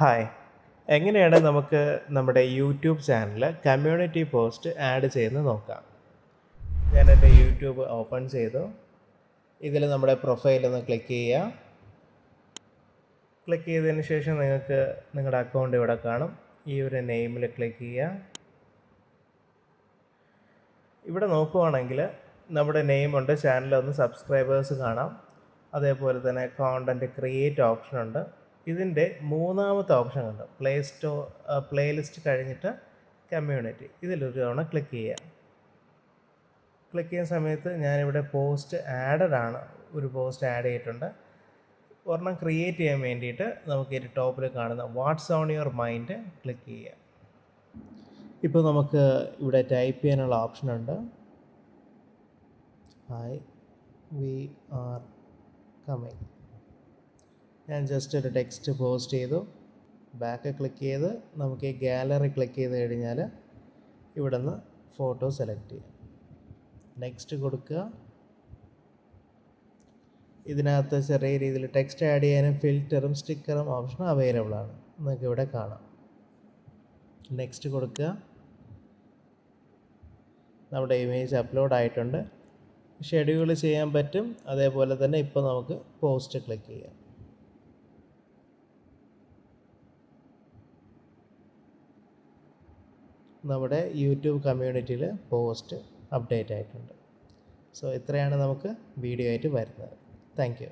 Hi എങ്ങനെയാണ് നമുക്ക് നമ്മുടെ YouTube channel community post add ചെയ്യുന്നത് നോക്കാം. ഞാൻ എന്റെ യൂട്യൂബ് ഓപ്പൺ ചെയ്തു. ഇതിൽ നമ്മുടെ പ്രൊഫൈൽ ഒന്ന് ക്ലിക്ക് ചെയ്യുക. ക്ലിക്ക് ചെയ്തതിന് ശേഷം നിങ്ങൾക്ക് നിങ്ങളുടെ അക്കൗണ്ട് ഇവിടെ കാണും. ഈ ഒരു നെയിമിൽ ക്ലിക്ക് ചെയ്യുക. ഇവിടെ നോക്കുവാണെങ്കിൽ നമ്മുടെ നെയിമുണ്ട് ചാനലൊന്ന് ചാനലിൽ സബ്സ്ക്രൈബേഴ്സ് കാണാം. അതേപോലെ തന്നെ കോണ്ടന്റ് ക്രിയേറ്റ് ഓപ്ഷൻ ഉണ്ട്. ഇതിന്റെ മൂന്നാമത്തെ ഓപ്ഷൻ കണ്ടോ? പ്ലേ സ്റ്റോ പ്ലേലിസ്റ്റ് കഴിഞ്ഞിട്ട് കമ്മ്യൂണിറ്റി ഇതിലൊരു തവണ ക്ലിക്ക് ചെയ്യാം ക്ലിക്ക് ചെയ്യുന്ന സമയത്ത് ഞാനിവിടെ പോസ്റ്റ് ആഡഡ് ആണ്. ഒരു പോസ്റ്റ് ആഡ് ചെയ്തിട്ടുണ്ട്. ഒരെണ്ണം ക്രിയേറ്റ് ചെയ്യാൻ വേണ്ടിയിട്ട് നമുക്ക് ഈ ടോപ്പിൽ കാണുന്ന what's on your mind click ചെയ്യാം ഇപ്പോൾ നമുക്ക് ഇവിടെ ടൈപ്പ് ചെയ്യാനുള്ള ഓപ്ഷൻ ഉണ്ട്. ഹായ് വി ആർ കമ്മിങ് ഞാൻ ജസ്റ്റ് ഒരു ടെക്സ്റ്റ് പോസ്റ്റ് ചെയ്തു. ബാക്ക് ക്ലിക്ക് ചെയ്ത് നമുക്ക് ഗാലറി ക്ലിക്ക് ചെയ്ത് കഴിഞ്ഞാൽ ഇവിടെ നിന്ന് ഫോട്ടോ സെലക്ട് ചെയ്യാം. നെക്സ്റ്റ് കൊടുക്കുക. ഇതിനകത്ത് ചെറിയ രീതിയിൽ ടെക്സ്റ്റ് ആഡ് ചെയ്യാനും ഫിൽറ്ററും സ്റ്റിക്കറും ഓപ്ഷൻ അവൈലബിൾ ആണ്. നിങ്ങൾക്ക് ഇവിടെ കാണാം. നെക്സ്റ്റ് കൊടുക്കുക. നമ്മുടെ ഇമേജ് അപ്ലോഡ് ആയിട്ടുണ്ട്. ഷെഡ്യൂൾ ചെയ്യാൻ പറ്റും. അതേപോലെ തന്നെ ഇപ്പോൾ നമുക്ക് പോസ്റ്റ് ക്ലിക്ക് ചെയ്യാം. നമ്മുടെ യൂട്യൂബ് കമ്മ്യൂണിറ്റിയിൽ പോസ്റ്റ് അപ്ഡേറ്റ് ആയിട്ടുണ്ട്. സോ ഇത്രയാണ് നമുക്ക് വീഡിയോ ആയിട്ട് വരുന്നത്. താങ്ക്